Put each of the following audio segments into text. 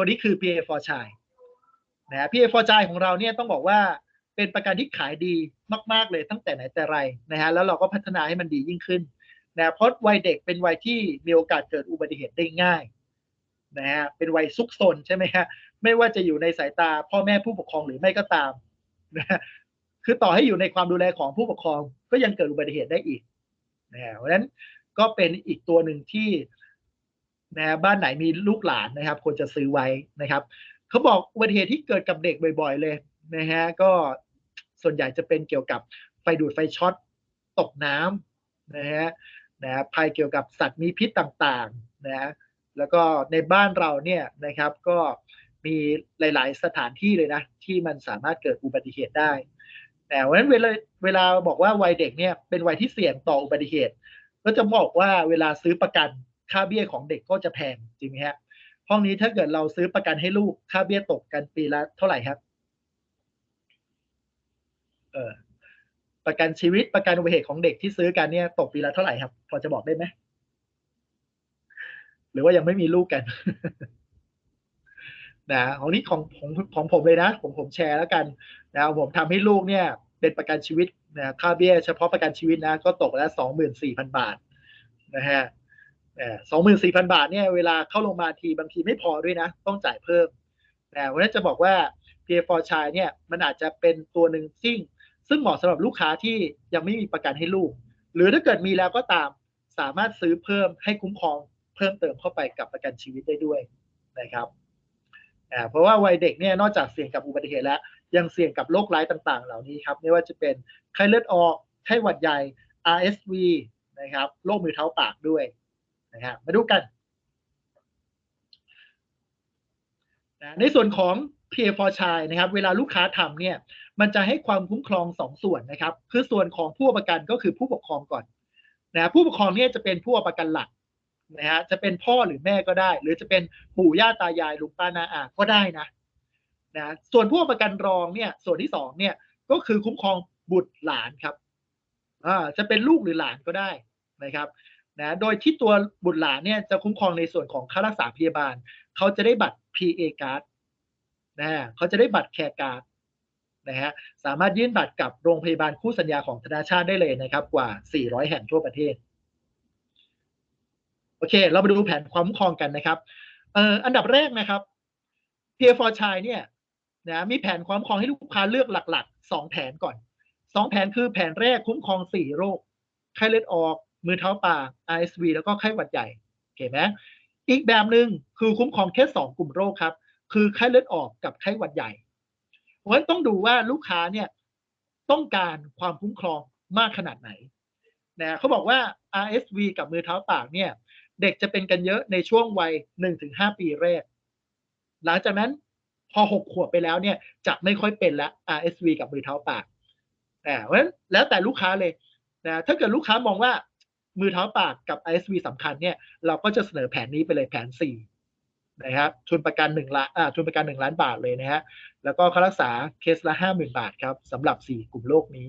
ตัวนี้คือ PA for Child นะ PA for Child ของเราเนี่ยต้องบอกว่าเป็นประกันที่ขายดีมาก ๆ เลยตั้งแต่ไหนแต่ไรนะฮะแล้วเราก็พัฒนาให้มันดียิ่งขึ้นนะเพราะวัยเด็กเป็นวัยที่มีโอกาสเกิดอุบัติเหตุได้ง่ายนะฮะเป็นวัยซุกซนใช่ไหมฮะไม่ว่าจะอยู่ในสายตาพ่อแม่ผู้ปกครองหรือไม่ก็ตามนะคือต่อให้อยู่ในความดูแลของผู้ปกครองก็ยังเกิดอุบัติเหตุได้อีกนะเพราะฉะนั้นก็เป็นอีกตัวหนึ่งที่ นะบ้านไหนมีลูกหลานนะครับควรจะซื้อไว้นะครับเขาบอกอุบัติเหตุที่เกิดกับเด็กบ่อย ๆ เลยนะฮะก็ส่วนใหญ่จะเป็นเกี่ยวกับไฟดูดไฟช็อตตกน้ำนะฮะนะภัยเกี่ยวกับสัตว์มีพิษต่างๆนะแล้วก็ในบ้านเราเนี่ยนะครับก็มีหลาย ๆ สถานที่เลยนะ ที่มันสามารถเกิดอุบัติเหตุได้ แต่วันนั้นเวลาเวลาบอกว่าวัยเด็กเนี่ยเป็นวัยที่เสี่ยงต่ออุบัติเหตุ ก็จะบอกว่าเวลาซื้อประกัน ค่าเบี้ยของเด็กก็จะแพงจริงไหมฮะห้องนี้ถ้าเกิดเราซื้อประกันให้ลูกค่าเบี้ยตกกันปีละเท่าไหร่ครับเออประกันชีวิตประกันอุบัติเหตุของเด็กที่ซื้อกันเนี่ยตกปีละเท่าไหร่ครับ พอจะบอกได้ไหมหรือว่ายังไม่มีลูกกันนะของนี้ของของของผมเลยนะผมผมแชร์แล้วกันนะผมทำให้ลูกเนี่ย เป็นประกันชีวิตนะค่าเบี้ยเฉพาะประกันชีวิตนะ ก็ตกแล้วสองหมื่นสี่พันบาทนะฮะ สองหมื่นสี่พันบาทเนี่ยเวลาเข้าโรงพยาบาลทีบางทีไม่พอด้วยนะ ต้องจ่ายเพิ่มแต่วันนี้จะบอกว่า p f 4 c h i เนี่ยมันอาจจะเป็นตัวหนึ่งซึ่งซึ่งเหมาะสำหรับลูกค้าที่ยังไม่มีประกันให้ลูก หรือถ้าเกิดมีแล้วก็ตามสามารถซื้อเพิ่มให้คุ้มครองเพิ่มเติมเข้าไปกับประกันชีวิตได้ด้วยนะครับเพราะว่าวัยเด็กเนี่ยนอกจากเสี่ยงกับอุบัติเหตุแล้ว ยังเสี่ยงกับโรคร้ายต่างๆ เหล่านี้ครับไม่ว่าจะเป็นไข้เลือดออกไข้หวัดใหญ่ RSV นะครับโรคมือเท้าปากด้วย นะฮะมาดูกันนะในส่วนของ PA for c h i นะครับ เวลาลูกค้าทำเนี่ย มันจะให้ความคุ้มครองสองส่วนนะครับ คือส่วนของผู้ประกันก็คือผู้ปกครองก่อนนะผู้ปกครองเนี่ยจะเป็นผู้ประกันหลักนะฮะจะเป็นพ่อหรือแม่ก็ได้ หรือจะเป็นปู่ย่าตายายลุงป้านาอาก็ได้นะนะส่วนผู้ประกันรองเนี่ย ส่วนที่สองเนี่ยก็คือคุ้มครองบุตรหลานครับอ่าจะเป็นลูกหรือหลานก็ได้นะครับ นะโดยที่ตัวบุตรหลานเนี่ยจะคุ้มครองในส่วนของค่ารักษาพยาบาล เขาจะได้บัตร PA card นะเขาจะได้บัตรแคร์การ์ดนะฮะสามารถยื่นบัตรกับโรงพยาบาลคู่สัญญาของธนาชาติได้เลยนะครับ กว่า 400 แห่งทั่วประเทศ โอเค เรามาดูแผนความคุ้มครองกันนะครับเอ่ออันดับแรกนะครับ p f for Child เนี่ยนะมีแผนความคุ้มครองให้ลูกค้าเลือกหลักๆ 2 แผนก่อน 2 แผนคือแผนแรกคุ้มครอง 4 โรคไข้เลือดออก มือเท้าปาก RSV แล้วก็ไข้หวัดใหญ่โอเคไหมอีกแบบหนึ่งคือคุ้มครองแค่2กลุ่มโรคครับ คือไข้เลือดออกกับไข้หวัดใหญ่เพราะฉะนั้นต้องดูว่าลูกค้าเนี่ยต้องการความคุ้มครองมากขนาดไหนนะเขาบอกว่า RSV กับมือเท้าปากเนี่ยเด็กจะเป็นกันเยอะในช่วงวัย 1-5 ปีแรก หลังจากนั้นพอ 6 ขวบไปแล้วเนี่ยจะไม่ค่อยเป็นแล้ว RSV กับมือเท้าปากแต่เพราะฉะนั้นแล้วแต่ลูกค้าเลยนะถ้าเกิดลูกค้ามองว่า มือเท้าปากกับ RSV สำคัญเนี่ยเราก็จะเสนอแผนนี้ไปเลยแผน 4 นะครับทุนประกันหนึ่งล้านอ่าทุนประกันหนึ่งล้านบาทเลยนะฮะแล้วก็ค่ารักษาเคสละห้าหมื่นบาทครับสำหรับสี่กลุ่มโรคนี้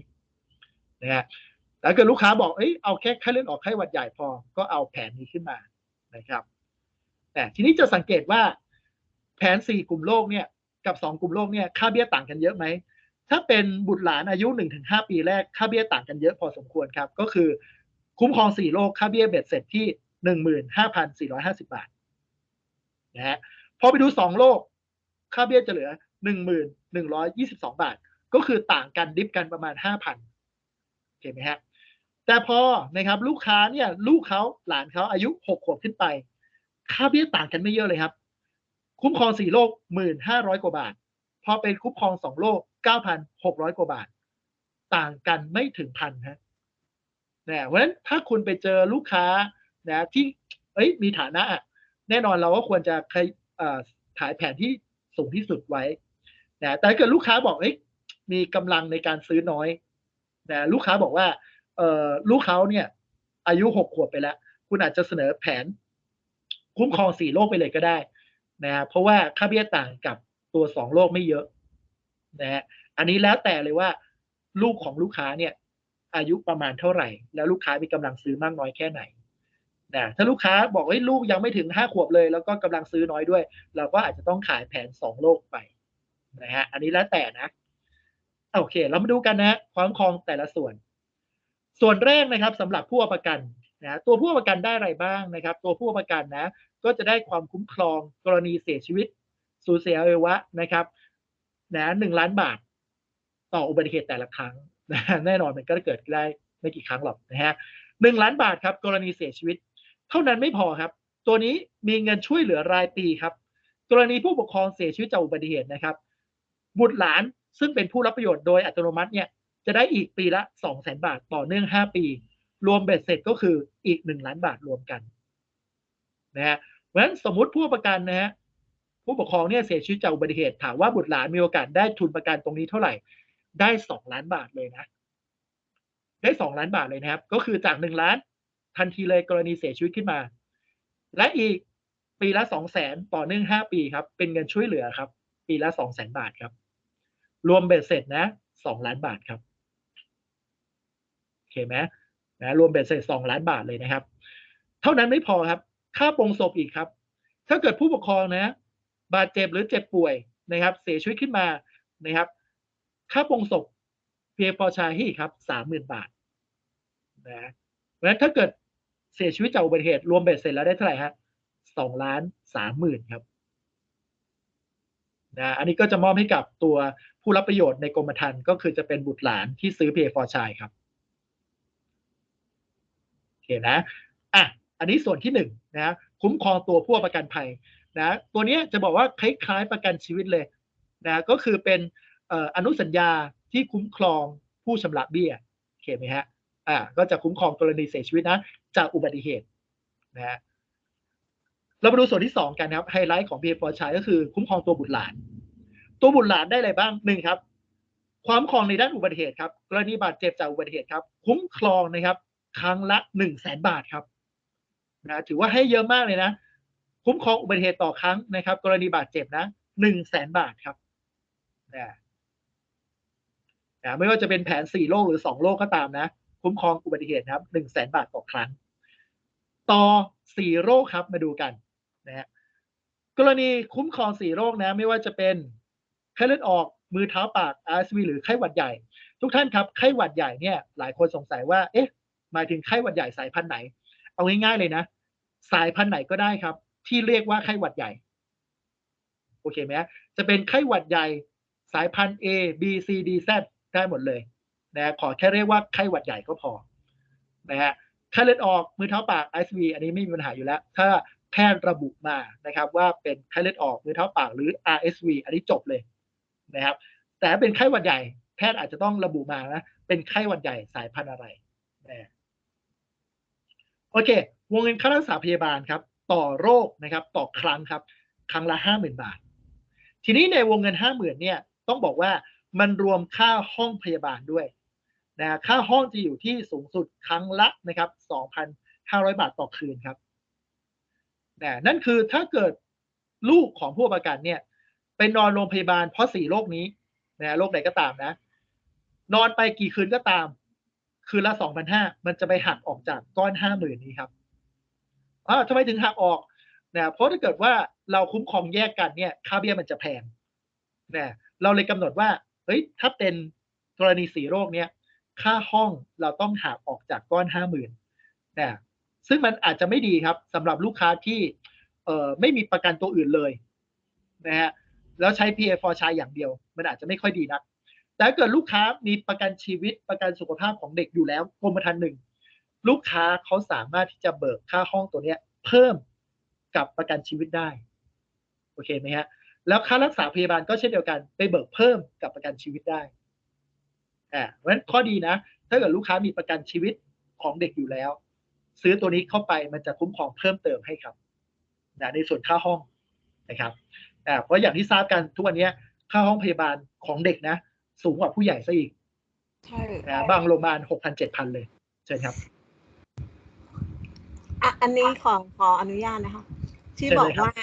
นะฮะแล้วเกิดลูกค้าบอกเอ้ยเอาแค่ไข้เลือดออกไข้หวัดใหญ่พอก็เอาแผนนี้ขึ้นมานะครับแต่ทีนี้จะสังเกตว่าแผนสี่กลุ่มโรคเนี่ยกับสองกลุ่มโรคเนี่ยค่าเบี้ยต่างกันเยอะไหมถ้าเป็นบุตรหลานอายุหนึ่งถึงห้าปีแรกค่าเบี้ยต่างกันเยอะพอสมควรครับ ก็คือ คุ้มครองสี่โรคค่าเบี้ยเบ็ดเสร็จที่หนึ่งหมื่นห้าพันสี่ร้อยห้าสิบาทนะฮะพอไปดูสองโลก ค่าเบี้ยจะเหลือหนึ่งหมื่นหนึ่งร้อยยี่สิบสองบาท ก็คือต่างกันดิฟกันประมาณห้าพันเห็นไหมฮะแต่พอนะครับลูกค้าเนี่ยลูกเขาหลานเขาอายุหกขวบขึ้นไป ค่าเบี้ยต่างกันไม่เยอะเลยครับ คุ้มครองสี่โลกหมื่นห้าร้อยกว่าบาท พอเป็นคุ้มครองสองโลกเก้าพันหกร้อยกว่าบาท ต่างกันไม่ถึงพันฮะ นะเพราะฉะนั้นถ้าคุณไปเจอลูกค้านะที่เอ้ยมีฐานะแน่นอนเราก็ควรจะขายแผนที่สูงที่สุดไว้นะแต่ถ้าเกิดลูกค้าบอกเอ้ยมีกำลังในการซื้อน้อยนะลูกค้าบอกว่าเออลูกเขาเนี่ย อายุหกขวบไปแล้ว คุณอาจจะเสนอแผน คุ้มครองสี่โรคไปเลยก็ได้นะเพราะว่าค่าเบี้ยต่างกับตัวสองโรคไม่เยอะนะอันนี้แล้วแต่เลยว่า ลูกของลูกค้าเนี่ย อายุประมาณเท่าไหร่ แล้วลูกค้ามีกำลังซื้อมากน้อยแค่ไหนนะถ้าลูกค้าบอกว่าลูกยังไม่ถึงห้าขวบเลย แล้วก็กำลังซื้อน้อยด้วย เราก็อาจจะต้องขายแผนสองโลกไปนะฮะอันนี้แล้วแต่นะโอเค เรามาดูกันนะความครองแต่ละส่วน ส่วนแรกนะครับสำหรับผู้ประกันนะตัวผู้ประกันได้อะไรบ้างนะครับ ตัวผู้ประกันนะ ก็จะได้ความคุ้มครองกรณีเสียชีวิต สูญเสียอวัยวะนะครับนะหนึ่งล้านบาท ต่ออุบัติเหตุแต่ละครั้ง แน่นอนมันก็เกิดได้ไม่กี่ครั้งหรอกนะฮะหนึ่งล้านบาทครับ กรณีเสียชีวิต เท่านั้นไม่พอครับ ตัวนี้มีเงินช่วยเหลือรายปีครับ กรณีผู้ปกครองเสียชีวิตจากอุบัติเหตุนะครับ บุตรหลานซึ่งเป็นผู้รับประโยชน์โดยอัตโนมัติเนี่ยจะได้อีกปีละ2 0 0 0 0 0บาทต่อเนื่อง5ปี รวมเบ็ดเสร็จก็คืออีก1ล้านบาทรวมกันนะฮะเพราะฉะนั้นสมมติผู้ประกันนะฮะผู้ปกครองเนี่ยเสียชีวิตจากอุบัติเหตุถามว่าบุตรหลานมีโอกาสได้ทุนประกันตรงนี้เท่าไหร่ ได้2ล้านบาทเลยนะ ได้2ล้านบาทเลยนะครับ ก็คือจาก1ล้านทันทีเลยกรณีเสียชีวิตขึ้นมา และอีกปีละ2 0 0 0 0 0ต่อเนื่อง5ปีครับ เป็นเงินช่วยเหลือครับ ปีละ2 0 0 0 0 0บาทครับ รวมเบ็ดเสร็จนะ2ล้านบาทครับโอเคไหมนะรวมเบ็ดเสร็จ2ล้านบาทเลยนะครับ เท่านั้นไม่พอครับ ค่าปรงศพอีกครับ ถ้าเกิดผู้ปกครองนะ บาดเจ็บหรือเจ็บป่วยนะครับ เสียชีวิตขึ้นมานะครับ ค่าปรงศพเพียงพอชายให้ครับสามหมื่นบาทนะเพราะฉะนั้นถ้าเกิดเสียชีวิตจากอุบัติเหตุรวมเบ็ดเสร็จแล้วได้เท่าไหร่ฮะสองล้านสามหมื่นครับนะอันนี้ก็จะมอบให้กับตัวผู้รับประโยชน์ในกรมธรรม์ก็คือจะเป็นบุตรหลานที่ซื้อเพย์ฟอร์ชายครับโอเคนะอะอันนี้ส่วนที่หนึ่งนะคุ้มครองตัวผู้ประกันภัยนะตัวนี้จะบอกว่าคล้ายๆประกันชีวิตเลยนะก็คือเป็น อนุสัญญาที่คุ้มครองผู้ชำระเบี้ยโอเคไหมฮะอ่าก็จะคุ้มครองกรณีเสียชีวิตนะ จากอุบัติเหตุนะฮะเรามาดูส่วนที่สองกันนะครับไฮไลท์ของ p พ for ชายก็คือคุ้มครองตัวบุตรหลาน ตัวบุตรหลานได้อะไรบ้างหนึ่งครับ ความครองในด้านอุบัติเหตุครับกรณีบาดเจ็บจากอุบัติเหตุครับ คุ้มครองนะครับ ครั้งละหนึ่งแสนบาทครับนะถือว่าให้เยอะมากเลยนะ คุ้มครองอุบัติเหตุต่อครั้งนะครับ กรณีบาดเจ็บนะหนึ่งแสนบาทครับนะ นะไม่ว่าจะเป็นแผนสี่โรคหรือสองโรคก็ตามนะ คุ้มครองอุบัติเหตุครับหนึ่งแสนบาทต่อครั้ง ต่อสี่โรคครับมาดูกันนะฮะกรณีคุ้มครองสี่โรคนะ ไม่ว่าจะเป็นไข้เลือดออกมือเท้าปาก RSV หรือไข้หวัดใหญ่ ทุกท่านครับไข้หวัดใหญ่เนี่ย หลายคนสงสัยว่า เอ๊ะหมายถึงไข้หวัดใหญ่สายพันธุ์ไหน เอาง่ายๆเลยนะ สายพันธุ์ไหนก็ได้ครับ ที่เรียกว่าไข้หวัดใหญ่โอเคไหมจะเป็นไข้หวัดใหญ่สายพันธุ์ A B C D Z ได้หมดเลยนะขอแค่เรียกว่าไข้หวัดใหญ่ก็พอนะฮะไข้เลือดออกมือเท้าปาก RSV อันนี้ไม่มีปัญหาอยู่แล้ว ถ้าแพทย์ระบุมานะครับ ว่าเป็นไข้เลือดออกมือเท้าปากหรือ RSV อันนี้จบเลยนะครับ แต่เป็นไข้หวัดใหญ่ แพทย์อาจจะต้องระบุมานะเป็นไข้หวัดใหญ่สายพันธุ์อะไรนะโอเค วงเงินค่ารักษาพยาบาลครับ ต่อโรคนะครับ ต่อครั้งครับ ครั้งละห้าหมื่นบาท ทีนี้ในวงเงินห้าหมื่นเนี่ย ต้องบอกว่า มันรวมค่าห้องพยาบาลด้วยนะค่าห้องจะอยู่ที่สูงสุดครั้งละนะครับ 2,500 บาทต่อคืนครับนะนั่นคือถ้าเกิดลูกของผู้ประกันเนี่ยไปนอนโรงพยาบาลเพราะสี่โรคนี้นะโรคใดก็ตามนะ นอนไปกี่คืนก็ตาม คืนละ 2,500 มันจะไปหักออกจากก้อน 50,000 นี้ครับอ้าวทำไมถึงหักออกนะเพราะถ้าเกิดว่าเราคุ้มครองแยกกันเนี่ย ค่าเบี้ยมันจะแพงนะเราเลยกำหนดว่า ฮ้ยถ้าเป็นกรณีสี่โรคเนี้ยค่าห้องเราต้องหักออกจากก้อนห้าหมื่นนะซึ่งมันอาจจะไม่ดีครับสำหรับลูกค้าที่เอ่อไม่มีประกันตัวอื่นเลยนะฮะแล้วใช้ PA for ชายอย่างเดียว มันอาจจะไม่ค่อยดีนัก แต่เกิดลูกค้ามีประกันชีวิตประกันสุขภาพของเด็กอยู่แล้วกรมธรรม์หนึ่งลูกค้าเขาสามารถที่จะเบิกค่าห้องตัวเนี้ย เพิ่มกับประกันชีวิตได้ โอเคไหมฮะ แล้วค่ารักษาพยาบาลก็เช่นเดียวกัน ไปเบิกเพิ่มกับประกันชีวิตได้อ่าเพราะฉะนั้นข้อดีนะ ถ้าเกิดลูกค้ามีประกันชีวิตของเด็กอยู่แล้ว ซื้อตัวนี้เข้าไปมันจะคุ้มครองเพิ่มเติมให้ครับนะในส่วนค่าห้องนะครับอ่าเพราะอย่างที่ทราบกันทุกวันนี้ค่าห้องพยาบาลของเด็กนะ สูงกว่าผู้ใหญ่ซะอีกใช่นะบางโรงพยาบาลหกพันเจ็ดพันเลยเชิญครับอะอันนี้ขอขออนุญาตนะคะ ที่เชิญบอเลกยครับว่า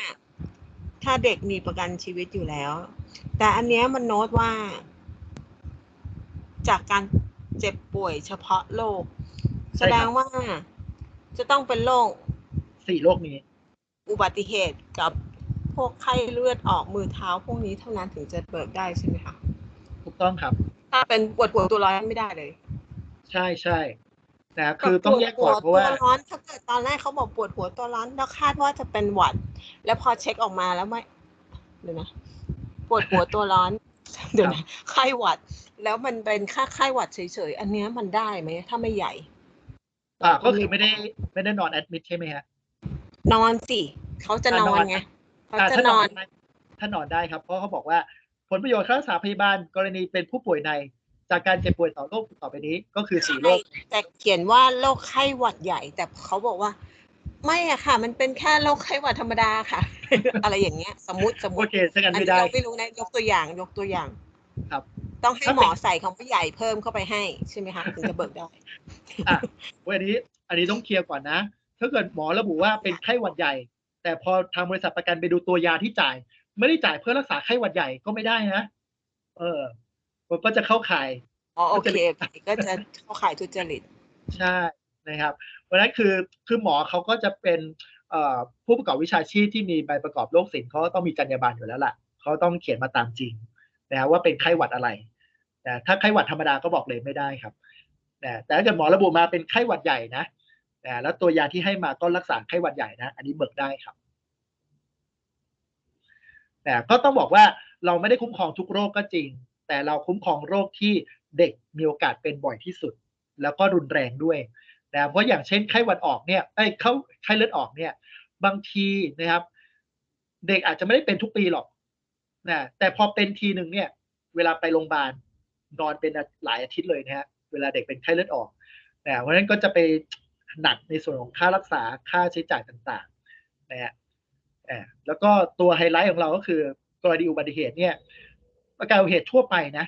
ถ้าเด็กมีประกันชีวิตอยู่แล้ว แต่อันเนี้ยมันโน้ตว่า จากการเจ็บป่วยเฉพาะโรคแสดงว่าจะต้องเป็นโรคสี่โรคนี้ อุบัติเหตุกับพวกไข้เลือดออกมือเท้าพวกนี้เท่านั้นถึงจะเบิกได้ใช่ไหมคะถูกต้องครับ ถ้าเป็นปวดหัวตัวร้อนไม่ได้เลย ใช่ใช่ นะคือต้องแยกก่อนเพปวราะดว่าหัวตัวร้อนถ้าเกิดตอนแรกเขาบอกปวดหัวตัวร้อนแล้วคาดว่าจะเป็นหวัด แล้วพอเช็คออกมาแล้วไม่เดี๋ยวนะปวดหัวตัวร้อนเดี๋ยวนะไข้หวัด แล้วมันเป็นค่าไข้หวัดเฉยๆอันเนี้ยมันได้ไหมถ้าไม่ใหญ่อ่าก็คือไม่ได้ไม่ได้นอนแอดมิดใช่ไหมฮะนอนสิเขาจะนอนไงเขาอ่าจะถ้านนออนนได้ถ้านอนได้ครับ เพราะเขาบอกว่าผลประโยชน์ค่ารักษาพยาบาลกรณีเป็นผู้ป่วยใน จากการเจ็บป่วยต่อโรคต่อไปนี้ก็คือสี่โรคแต่เขียนว่าโรคไข้หวัดใหญ่ แต่เขาบอกว่า ไม่อะค่ะ มันเป็นแค่โรคไข้หวัดธรรมดาค่ะ อะไรอย่างเงี้ย สมมติสมมโอติเคสักกันอันไม่นี้ได้เราไม่รู้นะยกตัวอย่างยกตัวอย่าง ครับ ต้องให้ถ้าหเป็นมอใส่คำว่าใหญ่เพิ่มเข้าไปให้ใช่ไหมคะถึงจะเบิกได้อะวันนี้ อันนี้ต้องเคลียร์ก่อนนะถ้าเกิดหมอระบุว่าเป็นไข้หวัดใหญ่ แต่พอทางบริษัทประกันไปดูตัวยาที่จ่าย ไม่ได้จ่ายเพื่อรักษาไข้หวัดใหญ่ก็ไม่ได้นะเออ มันก็จะเข้าข่ายอ๋อโอเคโอเคก็จะเข้าข่ายทุจริต ใช่นะครับเพราะฉะนั้นคือคือหมอเขาก็จะเป็นเอ่อผู้ประกอบวิชาชีพที่มีใบประกอบโรคศิลป์เขาก็ต้องมีจรรยาบรรณอยู่แล้วล่ะเขาต้องเขียนมาตามจริงนะว่าเป็นไข้หวัดอะไรแต่ถ้าไข้หวัดธรรมดาก็บอกเลยไม่ได้ครับแต่แต่ถ้าเกิดหมอระบุมาเป็นไข้หวัดใหญ่นะแต่แล้วตัวยาที่ให้มาก็รักษาไข้หวัดใหญ่นะ อันนี้เบิกได้ครับแต่ก็ต้องบอกว่าเราไม่ได้คุ้มครองทุกโรคก็จริง แต่เราคุ้มครองโรคที่เด็กมีโอกาสเป็นบ่อยที่สุด แล้วก็รุนแรงด้วยนะเพราะอย่างเช่นไข้หวัดออกเนี่ยไอ้เขาไข้เลือดออกเนี่ย บางทีนะครับ เด็กอาจจะไม่ได้เป็นทุกปีหรอกนะแต่พอเป็นทีหนึ่งเนี่ย เวลาไปโรงพยาบาลนอนเป็นหลายอาทิตย์เลยนะฮะเวลาเด็กเป็นไข้เลือดออกนะเพราะฉะนั้นก็จะไปหนักในส่วนของค่ารักษาค่าใช้จ่ายต่างๆนะฮะแล้วก็ตัวไฮไลท์ของเราก็คือ กรณีอุบัติเหตุเนี่ย ประกันอุบัติเหตุทั่วไปนะ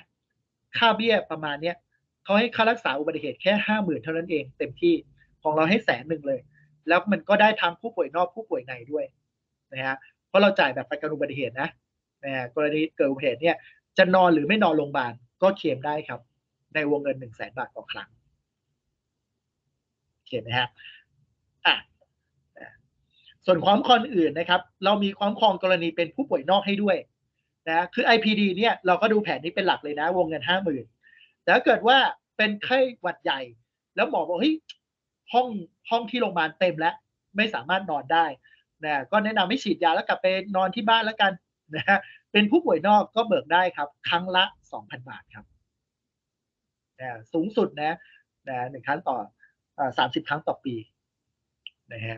ค่าเบี้ยประมาณเนี้ยเขาให้ค่ารักษาอุบัติเหตุแค่ห้าหมื่นเท่านั้นเองเต็มที่ของเราให้แสนหนึ่งเลย แล้วมันก็ได้ทั้งผู้ป่วยนอกผู้ป่วยในด้วยนะฮะเพราะเราจ่ายแบบประกันอุบัติเหตุนะนะกรณีเกิดอุบัติเหตุเนี่ยจะนอนหรือไม่นอนโรงพยาบาลก็เคลมได้ครับ ในวงเงินหนึ่งแสนบาทต่อครั้งเขียนนะฮะอะอะส่วนความครองอื่นนะครับ เรามีความครองกรณีเป็นผู้ป่วยนอกให้ด้วย นะคือ IPD เนี่ยเราก็ดูแผนนี้เป็นหลักเลยนะ วงเงินห้าหมื่นแต่ถ้าเกิดว่าเป็นไข้หวัดใหญ่ แล้วหมอบอกเฮ้ยห้องห้องที่โรงพยาบาลเต็มแล้ว ไม่สามารถนอนได้นะก็แนะนำให้ฉีดยาแล้วกลับไปนอนที่บ้านแล้วกันนะฮะเป็นผู้ป่วยนอกก็เบิกได้ครับ ครั้งละสองพันบาทครับนะสูงสุดนะนะหนึ่งครั้งต่อสามสิบครั้งต่อปีนะฮะ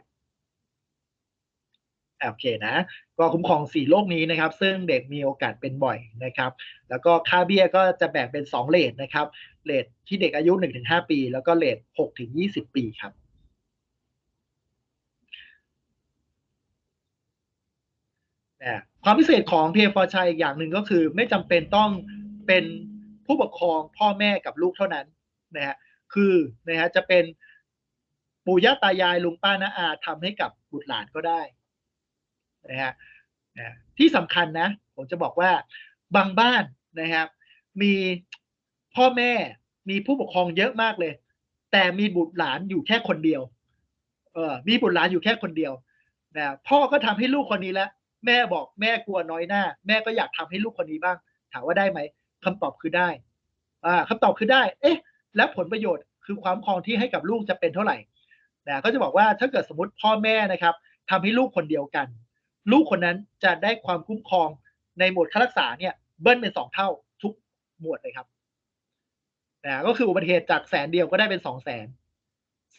โอเคนะ ก็คุ้มครองสี่โรคนี้นะครับ ซึ่งเด็กมีโอกาสเป็นบ่อยนะครับ แล้วก็ค่าเบี้ยก็จะแบ่งเป็นสองเลทนะครับ เลทที่เด็กอายุหนึ่งถึงห้าปี แล้วก็เลทหกถึงยี่สิบปีครับความพิเศษของเพียฟอชัยอีกอย่างหนึ่งก็คือ ไม่จำเป็นต้องเป็นผู้ปกครองพ่อแม่กับลูกเท่านั้นนะฮะคือนะฮะจะเป็นปู่ย่าตายายลุงป้าน้าอาทำให้กับบุตรหลานก็ได้ นะฮะที่สำคัญนะ ผมจะบอกว่าบางบ้านนะครับ มีพ่อแม่มีผู้ปกครองเยอะมากเลย แต่มีบุตรหลานอยู่แค่คนเดียว เออมีบุตรหลานอยู่แค่คนเดียวนะพ่อก็ทำให้ลูกคนนี้แล้วแม่บอกแม่กลัวน้อยหน้า แม่ก็อยากทำให้ลูกคนนี้บ้าง ถามว่าได้ไหมคำตอบคือได้ อ่าคำตอบคือได้ เอ๊ะ แล้วผลประโยชน์คือความครองที่ให้กับลูกจะเป็นเท่าไหร่นะก็จะบอกว่าถ้าเกิดสมมติพ่อแม่นะครับทำให้ลูกคนเดียวกัน ลูกคนนั้นจะได้ความคุ้มครองในหมวดค่ารักษาเนี่ยเบิ้ลเป็นสองเท่าทุกหมวดเลยครับนะก็คืออุบัติเหตุจากแสนเดียวก็ได้เป็นสองแสน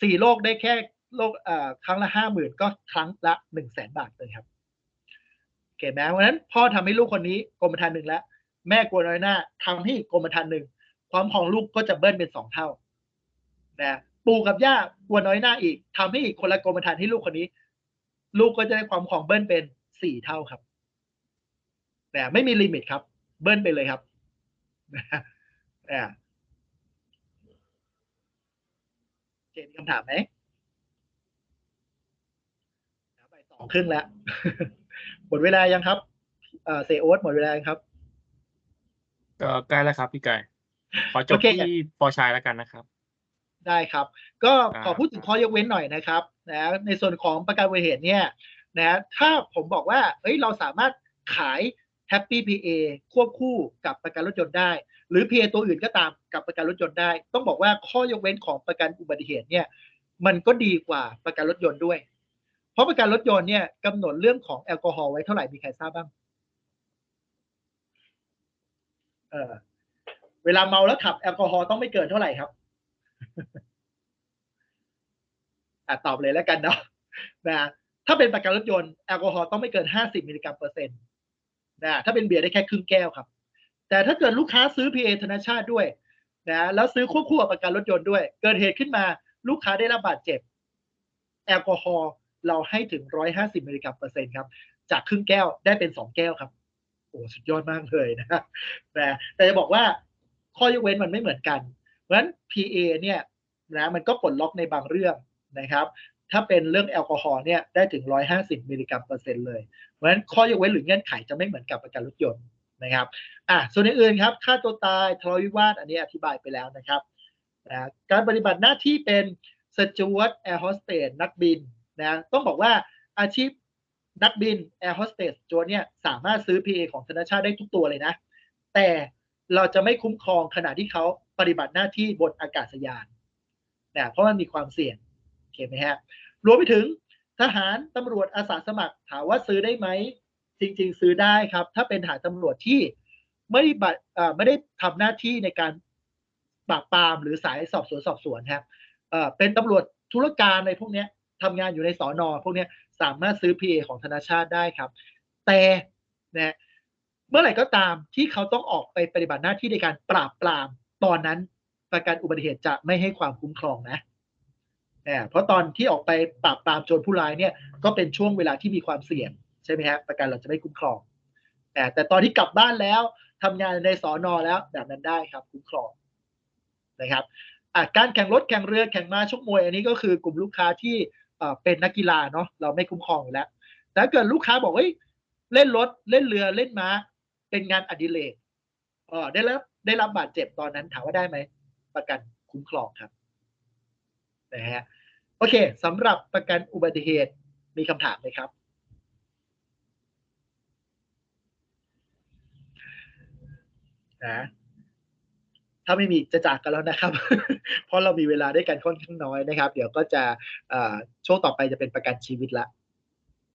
สี่โรคได้แค่โรคอ่อครั้งละห้าหมื่นก็ครั้งละหนึ่งแสนบาทเลยครับโอเคไหมเพราะนั้นพ่อทำให้ลูกคนนี้กรมธรรม์หนึ่งแล้วแม่กลัวน้อยหน้าทำให้กกรมธรรม์หนึ่งความของลูกก็จะเบิ้ลเป็นสองเท่านะปู่กับย่ากลัวน้อยหน้าอีกทำให้อีกคนละกรมธรรม์ให้ลูกคนนี้ ลูกก็จะได้ความของเบิ้ลเป็นสี่เท่าครับ แต่ไม่มีลิมิตครับ เบิ้ลไปเลยครับนะเจมีคำถามไหมบ่ายสองครึ่งแล้วหมดเวลายังครับเอ่อเซโอ๊ตหมดเวลายังครับก็ใกล้แล้วครับพี่ไก่ขอจบโอเคที่ปอชายแล้วกันนะครับ ได้ครับ ก็อ่าขอพูดถึงข้อยกเว้นหน่อยนะครับนะในส่วนของประกันอุบัติเหตุเนี่ยนะถ้าผมบอกว่าเอ้ยเราสามารถขาย Happy PA ควบคู่กับประกันรถยนต์ได้ หรือ PA ตัวอื่นก็ตามกับประกันรถยนต์ได้ ต้องบอกว่าข้อยกเว้นของประกันอุบัติเหตุเนี่ยมันก็ดีกว่าประกันรถยนต์ด้วย เพราะประกันรถยนต์เนี่ยกำหนดเรื่องของแอลกอฮอล์ไว้เท่าไหร่มีใครทราบบ้างเออเวลาเมาแล้วขับแอลกอฮอล์ต้องไม่เกินเท่าไหร่ครับ อะตอบเลยแล้วกันเนาะนะถ้าเป็นประกันรถยนต์แอลกอฮอล์ต้องไม่เกิน 50 มิลลิกรัมเปอร์เซ็นต์นะถ้าเป็นเบียร์ได้แค่ครึ่งแก้วครับ แต่ถ้าเกิดลูกค้าซื้อ PA ธนชาติด้วยนะแล้วซื้อควบคู่กับประกันรถยนต์ด้วย เกิดเหตุขึ้นมาลูกค้าได้รับบาดเจ็บ แอลกอฮอล์เราให้ถึง 150 มิลลิกรัมเปอร์เซ็นต์ครับ จากครึ่งแก้วได้เป็น 2 แก้วครับ โอ้สุดยอดมากเลยนะนะแต่จะบอกว่าข้อยกเว้นมันไม่เหมือนกัน เพราะฉะนั้น PA เนี่ยนะมันก็ปลดล็อกในบางเรื่องนะครับถ้าเป็นเรื่องแอลกอฮอล์เนี่ยได้ถึง 150 มิลลิกรัมเปอร์เซ็นต์เลย เพราะฉะนั้นข้อยกเว้นหรือเงื่อนไขจะไม่เหมือนกับประกันรถยนต์นะครับอะส่วนอื่นๆครับค่าตัวตายทะเลาะวิวาทอันนี้อธิบายไปแล้วนะครับนะการปฏิบัติหน้าที่เป็นสจวตแอร์โฮสเตสนักบินนะต้องบอกว่าอาชีพนักบินแอร์โฮสเตสจวเนี่ยสามารถซื้อ PA ของธนาชาติได้ทุกตัวเลยนะ แต่เราจะไม่คุ้มครองขณะที่เขา ปฏิบัติหน้าที่บนอากาศยานนะเพราะมันมีความเสี่ยงโอเคไหมฮะรวมไปถึงทหารตำรวจอาสาสมัครถามว่าซื้อได้ไหม จริง ๆ ซื้อได้ครับ ถ้าเป็นทหารตำรวจที่ไม่ได้บัตไม่ได้ทำหน้าที่ในการปราบปรามหรือสายสอบสวนสอบสวนครับเป็นตำรวจธุรการในพวกนี้ทำงานอยู่ในสอนอพวกนี้สามารถซื้อ PA ของธนาชาติได้ครับ แต่นะเมื่อไหร่ก็ตามที่เขาต้องออกไปปฏิบัติหน้าที่ในการปราบปราม ตอนนั้นประกันอุบัติเหตุจะไม่ให้ความคุ้มครองนะเนี่ยเพราะตอนที่ออกไปปราบปรามโจรผู้ร้ายเนี่ยก็เป็นช่วงเวลาที่มีความเสี่ยงใช่ไหมฮะประกันเราจะไม่คุ้มครองแต่แต่ตอนที่กลับบ้านแล้วทำงานในสอนอแล้วแบบนั้นได้ครับ คุ้มครองนะครับการแข่งรถแข่งเรือแข่งม้าชกมวย อันนี้ก็คือกลุ่มลูกค้าที่เป็นนักกีฬาเนาะเราไม่คุ้มครองอยู่แล้วแต่ถ้าเกิดลูกค้าบอกเฮ้ยเล่นรถเล่นเรือเล่นม้า เป็นงานอดิเรกเออได้รับ ได้รับบาดเจ็บตอนนั้นถามว่าได้ไหม ประกันคุ้มครองครับนะฮะโอเคสำหรับประกันอุบัติเหตุมีคำถามไหมครับ นะถ้าไม่มีจะจากกันแล้วนะครับ เพราะเรามีเวลาด้วยกันค่อนข้างน้อยนะครับ เดี๋ยวก็จะช่วงต่อไปจะเป็นประกันชีวิตละ